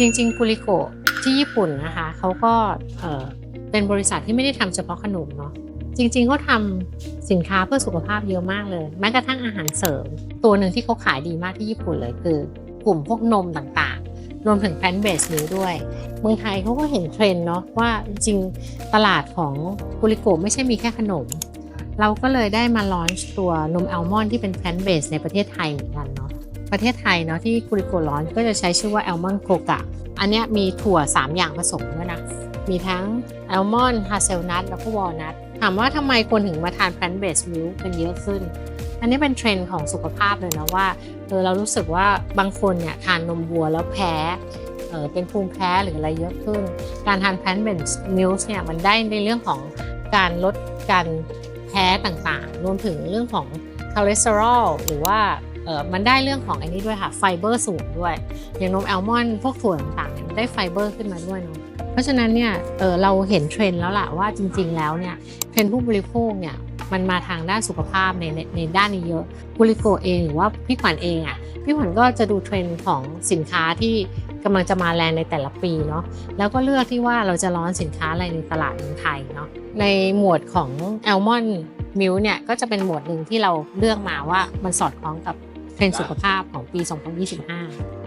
จริงๆกุลิโกะที่ญี่ปุ่นนะคะเขาก็เป็นบริษัทที่ไม่ได้ทำเฉพาะขนมเนาะจริงๆเขาทำสินค้าเพื่อสุขภาพเยอะมากเลย แม้กระทั่งอาหารเสริม ตัวหนึ่งที่เขาขายดีมากที่ญี่ปุ่นเลยคือกลุ่มพวกนมต่างๆ รวมถึงแพนเบสนี้ด้วย เมืองไทยเขาก็เห็นเทรนเนาะว่าจริงตลาดของกุลิโกไม่ใช่มีแค่ขนม เราก็เลยได้มาลอนช์ตัวนมอัลมอนด์ที่เป็นแพนเบสในประเทศไทยเหมือนกันเนาะ ประเทศไทยเนาะที่กุริโกร้อนก็จะใช้ชื่อว่าแอลมอนโคกะ อันนี้มีถั่ว 3 อย่างผสมด้วยนะ มีทั้งแอลมอนฮาเซลนัทแล้วก็วอลนัทถามว่าทำไมคนถึงมาทานแพลนเบสมิลกันเยอะขึ้น อันนี้เป็นเทรนด์ของสุขภาพเลยนะว่าเออเรารู้สึกว่าบางคนเนี่ยทานนมวัวแล้วแพ้เออเป็นภูมิแพ้หรืออะไรเยอะขึ้น การทานแพลนเบสมิลเนี่ยมันได้ในเรื่องของการลดการแพ้ต่างๆ รวมถึงเรื่องของคอเลสเตอรอลหรือว่า เออมันได้เรื่องของอันนี้ด้วยค่ะไฟเบอร์สูงด้วย อย่างนมแอลมอนด์พวกถั่วต่างๆเนี่ยมันได้ไฟเบอร์ขึ้นมาด้วยเนาะเพราะฉะนั้นเนี่ยเออเราเห็นเทรนด์แล้วล่ะว่าจริง ๆ แล้วเนี่ยเทรนด์ผู้บริโภคเนี่ยมันมาทางด้านสุขภาพในในในด้านนี้เยอะกุลิโกเองหรือว่าพี่ขวัญเองอะ่ะพี่ขวัญก็จะดูเทรนด์ของสินค้าที่กำลังจะมาแรงในแต่ละปีเนาะแล้วก็เลือกที่ว่าเราจะร้อนสินค้าอะไรในตลาดเมืองไทยเนาะในหมวดของแอลมอนด์มิลเนี่ยก็จะเป็นหมวดหนึ่งที่เราเลือกมาว่ามันสอดคล้องกับ เทรนด์สุขภาพของปี 2025